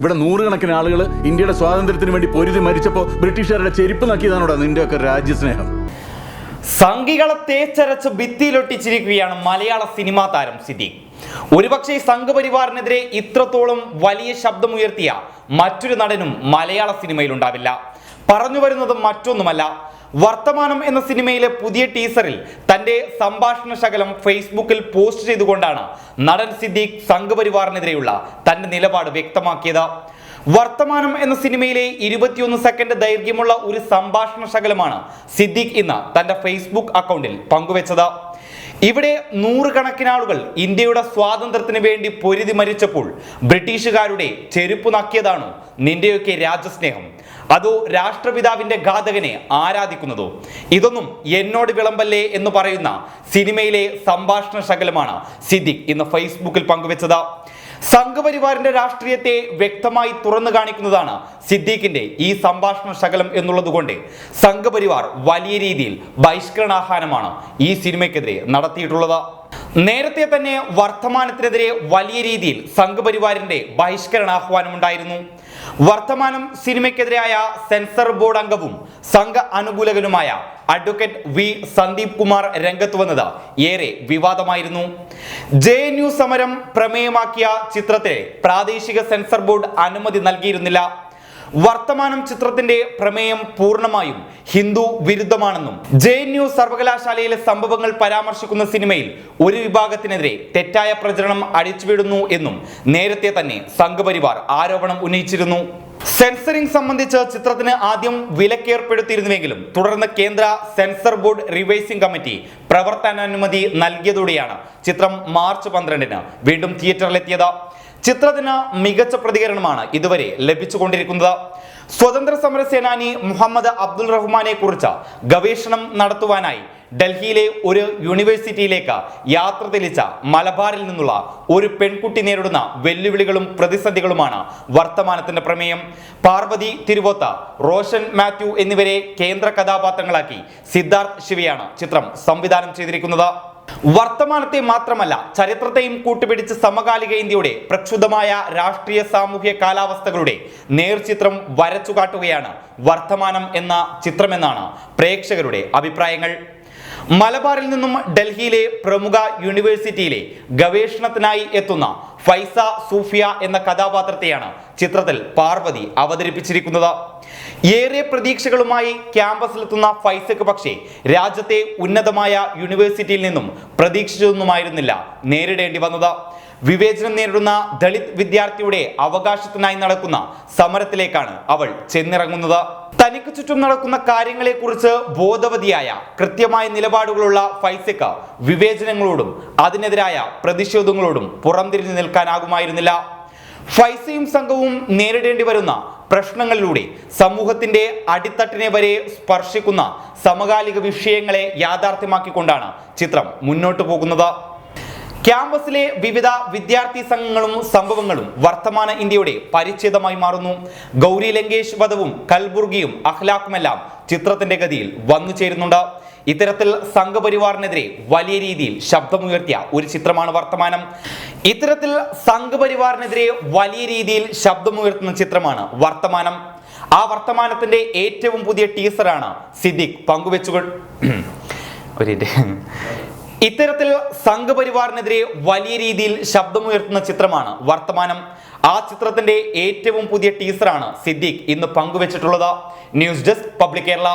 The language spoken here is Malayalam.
ഇവിടെ നൂറുകണക്കിന് ആളുകൾ ഇന്ത്യയുടെ സ്വാതന്ത്ര്യത്തിന് വേണ്ടി പൊരുതി മരിച്ചപ്പോൾ ബ്രിട്ടീഷുകാരുടെ ചെരുപ്പ് നക്കിയതാണോടാ നിന്റെയൊക്കെ രാജ്യസ്നേഹം? സംഘികളെ തേച്ചരച്ച് ഭിത്തിയിലൊട്ടിച്ചിരിക്കുകയാണ് മലയാള സിനിമാ താരം സിദ്ദീഖ്. ഒരുപക്ഷെ സംഘപരിവാറിനെതിരെ ഇത്രത്തോളം വലിയ ശബ്ദമുയർത്തിയ മറ്റൊരു നടനും മലയാള സിനിമയിൽ ഉണ്ടാവില്ല പറഞ്ഞു വരുന്നത് മറ്റൊന്നുമല്ല വർത്തമാനം എന്ന സിനിമയിലെ പുതിയ ടീസറിൽ തന്റെ സംഭാഷണ ശകലം ഫേസ്ബുക്കിൽ പോസ്റ്റ് ചെയ്തുകൊണ്ടാണ് നടൻ സിദ്ദീഖ് സംഘപരിവാറിനെതിരെയുള്ള തന്റെ നിലപാട് വ്യക്തമാക്കിയത്. വർത്തമാനം എന്ന സിനിമയിലെ ഇരുപത്തിയൊന്ന് സെക്കൻഡ് ദൈർഘ്യമുള്ള ഒരു സംഭാഷണ ശകലമാണ് സിദ്ദീഖ് ഇന്ന് തന്റെ ഫേസ്ബുക്ക് അക്കൗണ്ടിൽ പങ്കുവച്ചത്. ഇവിടെ നൂറുകണക്കിന് ആളുകൾ ഇന്ത്യയുടെ സ്വാതന്ത്ര്യത്തിന് വേണ്ടി പൊരുതി മരിച്ചപ്പോൾ ബ്രിട്ടീഷുകാരുടെ ചെരുപ്പ് നക്കിയതാണോ നിന്റെയൊക്കെ രാജ്യസ്നേഹം? അതോ രാഷ്ട്രപിതാവിന്റെ ഘാതകനെ ആരാധിക്കുന്നതോ? ഇതൊന്നും എന്നോട് വിളമ്പല്ലേ എന്ന് പറയുന്ന സിനിമയിലെ സംഭാഷണ ശകലമാണ് സിദ്ദിഖ് ഇന്ന് ഫേസ്ബുക്കിൽ പങ്കുവച്ചത്. സംഘപരിവാറിന്റെ രാഷ്ട്രീയത്തെ വ്യക്തമായി തുറന്നു കാണിക്കുന്നതാണ് സിദ്ദീഖിന്റെ ഈ സംഭാഷണ ശകലം എന്നുള്ളതുകൊണ്ട് സംഘപരിവാർ വലിയ രീതിയിൽ ബഹിഷ്കരണാഹ്വാനമാണ് ഈ സിനിമയ്ക്കെതിരെ നടത്തിയിട്ടുള്ളത്. നേരത്തെ തന്നെ വർത്തമാനത്തിനെതിരെ വലിയ രീതിയിൽ സംഘപരിവാറിന്റെ ബഹിഷ്കരണാഹ്വാനം ഉണ്ടായിരുന്നു വർത്തമാനം സിനിമയ്ക്കെതിരായ സെൻസർ ബോർഡ് അംഗവും സംഘ അനുകൂലകനുമായ അഡ്വക്കേറ്റ് വി സന്ദീപ് കുമാർ രംഗത്ത് വന്നത് ഏറെ വിവാദമായിരുന്നു. ജെ എൻ യു സമരം പ്രമേയമാക്കിയ ചിത്രത്തെ പ്രാദേശിക സെൻസർ ബോർഡ് അനുമതി നൽകിയിരുന്നില്ല. വർത്തമാനം ചിത്രത്തിന്റെ പ്രമേയം പൂർണമായും ഹിന്ദു വിരുദ്ധമാണെന്നും ജെ എൻ യു സർവകലാശാലയിലെ സംഭവങ്ങൾ പരാമർശിക്കുന്ന സിനിമയിൽ ഒരു വിഭാഗത്തിനെതിരെ തെറ്റായ പ്രചരണം അടിച്ചുവിടുന്നു എന്നും നേരത്തെ തന്നെ സംഘപരിവാർ ആരോപണം ഉന്നയിച്ചിരുന്നു. സെൻസറിംഗ് സംബന്ധിച്ച് ചിത്രത്തിന് ആദ്യം വിലക്കേർപ്പെടുത്തിയിരുന്നുവെങ്കിലും തുടർന്ന് കേന്ദ്ര സെൻസർ ബോർഡ് റിവൈസിംഗ് കമ്മിറ്റി പ്രവർത്തനാനുമതി നൽകിയതോടെയാണ് ചിത്രം മാർച്ച് പന്ത്രണ്ടിന് വീണ്ടും തിയേറ്ററിലെത്തിയത്. ചിത്രത്തിന് മികച്ച പ്രതികരണമാണ് ഇതുവരെ ലഭിച്ചുകൊണ്ടിരിക്കുന്നത്. സ്വതന്ത്ര സമര സേനാനി മുഹമ്മദ് അബ്ദുൾ റഹ്മാനെ കുറിച്ച് ഗവേഷണം നടത്തുവാനായി ഡൽഹിയിലെ ഒരു യൂണിവേഴ്സിറ്റിയിലേക്ക് യാത്ര തെളിച്ച മലബാറിൽ നിന്നുള്ള ഒരു പെൺകുട്ടി നേരിടുന്ന വെല്ലുവിളികളും പ്രതിസന്ധികളുമാണ് വർത്തമാനത്തിന്റെ പ്രമേയം. പാർവതി തിരുവോത്ത റോഷൻ മാത്യു എന്നിവരെ കേന്ദ്ര കഥാപാത്രങ്ങളാക്കി സിദ്ധാർത്ഥ് ശിവയാണ് ചിത്രം സംവിധാനം ചെയ്തിരിക്കുന്നത്. വർത്തമാനത്തെ മാത്രമല്ല ചരിത്രത്തെയും കൂട്ടുപിടിച്ച് സമകാലിക ഇന്ത്യയുടെ പ്രക്ഷുബ്ധമായ രാഷ്ട്രീയ സാമൂഹ്യ കാലാവസ്ഥകളുടെ നേർചിത്രം വരച്ചു കാട്ടുകയാണ് വർത്തമാനം എന്ന ചിത്രമെന്നാണ് പ്രേക്ഷകരുടെ അഭിപ്രായങ്ങൾ. മലബാറിൽ നിന്നും ഡൽഹിയിലെ പ്രമുഖ യൂണിവേഴ്സിറ്റിയിലെ ഗവേഷണത്തിനായി എത്തുന്ന ഫൈസ സൂഫിയ എന്ന കഥാപാത്രത്തെയാണ് ചിത്രത്തിൽ പാർവതി അവതരിപ്പിച്ചിരിക്കുന്നത്. ഏറെ പ്രതീക്ഷകളുമായി ക്യാമ്പസിലെത്തുന്ന ഫൈസക്ക് പക്ഷേ രാജ്യത്തെ ഉന്നതമായ യൂണിവേഴ്സിറ്റിയിൽ നിന്നും പ്രതീക്ഷിച്ചതൊന്നുമായിരുന്നില്ല നേരിടേണ്ടി വന്നത്. വിവേചനം നേരിടുന്ന ദളിത് വിദ്യാർത്ഥിയുടെ അവകാശത്തിനായി നടക്കുന്ന സമരത്തിലേക്കാണ് അവൾ ചെന്നിറങ്ങുന്നത്. തനിക്ക് ചുറ്റും നടക്കുന്ന കാര്യങ്ങളെക്കുറിച്ച് ബോധവതിയായ കൃത്യമായ നിലപാടുകളുള്ള ഫൈസക്ക് വിവേചനങ്ങളോടും അതിനെതിരായ പ്രതിഷേധങ്ങളോടും പുറംതിരിഞ്ഞു നിൽക്കാനാകുമായിരുന്നില്ല. ഫൈസയും സംഘവും നേരിടേണ്ടി വരുന്ന പ്രശ്നങ്ങളിലൂടെ സമൂഹത്തിന്റെ അടിത്തട്ടിനെ വരെ സ്പർശിക്കുന്ന സമകാലിക വിഷയങ്ങളെ യാഥാർത്ഥ്യമാക്കിക്കൊണ്ടാണ് ചിത്രം മുന്നോട്ടു പോകുന്നത്. ക്യാമ്പസിലെ വിവിധ വിദ്യാർത്ഥി സംഘങ്ങളും സംഭവങ്ങളും വർത്തമാന ഇന്ത്യയുടെ പരിച്ഛേദമായി മാറുന്നു. ഗൗരി ലങ്കേഷ് വധവും കൽബുർഗിയും അഖ്ലാഖുമെല്ലാം ചിത്രത്തിന്റെ ഗതിയിൽ വന്നു ചേരുന്നുണ്ട്. ഇത്തരത്തിൽ സംഘപരിവാറിനെതിരെ വലിയ രീതിയിൽ ശബ്ദമുയർത്തിയ ഒരു ചിത്രമാണ് വർത്തമാനം. ഇത്തരത്തിൽ സംഘപരിവാറിനെതിരെ വലിയ രീതിയിൽ ശബ്ദമുയർത്തുന്ന ചിത്രമാണ് വർത്തമാനം. ആ വർത്തമാനത്തിന്റെ ഏറ്റവും പുതിയ ടീസറാണ് സിദ്ദിഖ് പങ്കുവെച്ചു. ഇത്തരത്തിൽ സംഘപരിവാറിനെതിരെ വലിയ രീതിയിൽ ശബ്ദമുയർത്തുന്ന ചിത്രമാണ് വർത്തമാനം. ആ ചിത്രത്തിന്റെ ഏറ്റവും പുതിയ ടീസറാണ് സിദ്ദീഖ് ഇന്ന് പങ്കുവച്ചിട്ടുള്ളത്. News desk public Kerala.